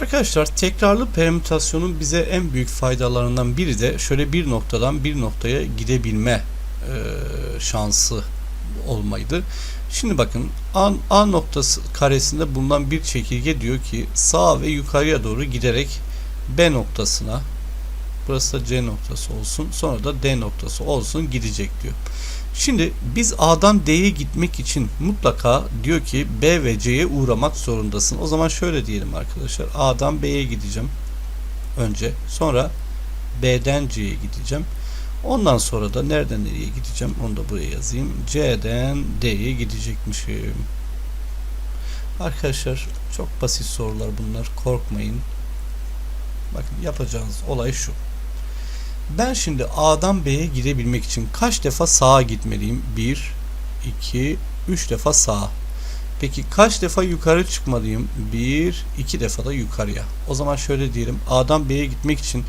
Arkadaşlar tekrarlı permütasyonun bize en büyük faydalarından biri de şöyle bir noktadan bir noktaya gidebilme e, şansı olmaydı. Şimdi bakın A, A noktası karesinde bulunan bir çekirge diyor ki sağa ve yukarıya doğru giderek B noktasına burası da C noktası olsun sonra da D noktası olsun gidecek diyor. Şimdi biz A'dan D'ye gitmek için mutlaka diyor ki B ve C'ye uğramak zorundasın. O zaman şöyle diyelim arkadaşlar. A'dan B'ye gideceğim önce. Sonra B'den C'ye gideceğim. Ondan sonra da nereden nereye gideceğim onu da buraya yazayım. C'den D'ye gidecekmişim. Arkadaşlar çok basit sorular bunlar. Korkmayın. Bakın yapacağınız olay şu. Ben şimdi A'dan B'ye gidebilmek için kaç defa sağa gitmeliyim? 1, 2, 3 defa sağa. Peki kaç defa yukarı çıkmalıyım? 1, 2 defa da yukarıya. O zaman şöyle diyelim. A'dan B'ye gitmek için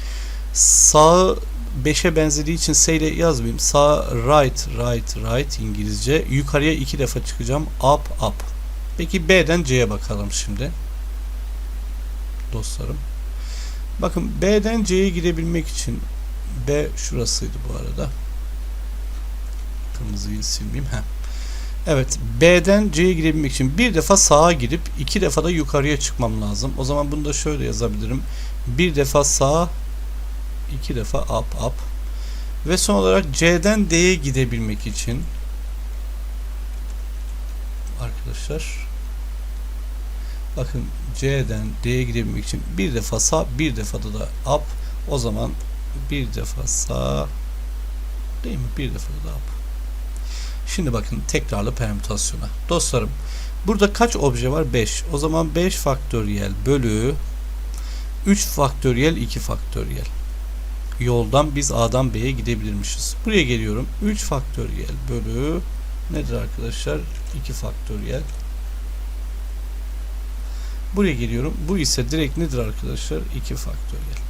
sağı 5'e benzediği için S ile yazmayayım. Sağ right, right, right İngilizce. Yukarıya 2 defa çıkacağım. Up, up. Peki B'den C'ye bakalım şimdi. Dostlarım. Bakın B'den C'ye gidebilmek için B şurasıydı bu arada. Kırmızıyı silmeyeyim. Heh. Evet. B'den C'ye gidebilmek için bir defa sağa gidip iki defa da yukarıya çıkmam lazım. O zaman bunu da şöyle yazabilirim. Bir defa sağa iki defa up up. Ve son olarak C'den D'ye gidebilmek için arkadaşlar bakın C'den D'ye gidebilmek için bir defa sağ bir defa da up o zaman bir defa sağ değil mi? Bir defa da up. Şimdi bakın tekrarlı permütasyona. Dostlarım burada kaç obje var? 5. O zaman 5 faktöriyel bölü 3 faktöriyel 2 faktöriyel. Yoldan biz A'dan B'ye gidebilirmişiz. Buraya geliyorum. 3 faktöriyel bölü nedir arkadaşlar? 2 faktöriyel. Buraya geliyorum. Bu ise direkt nedir arkadaşlar? 2 faktöriyel.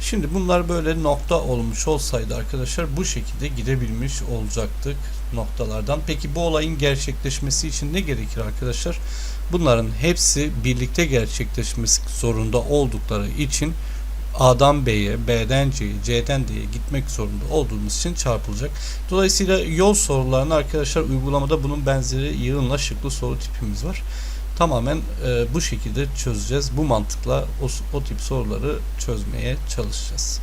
Şimdi bunlar böyle nokta olmuş olsaydı arkadaşlar bu şekilde gidebilmiş olacaktık noktalardan. Peki bu olayın gerçekleşmesi için ne gerekir arkadaşlar? Bunların hepsi birlikte gerçekleşmesi zorunda oldukları için A'dan B'ye, B'den C'ye, C'den D'ye gitmek zorunda olduğumuz için çarpılacak. Dolayısıyla yol sorularını arkadaşlar uygulamada bunun benzeri yığınla şıklı soru tipimiz var. Tamamen e, bu şekilde çözeceğiz. Bu mantıkla o, o tip soruları çözmeye çalışacağız.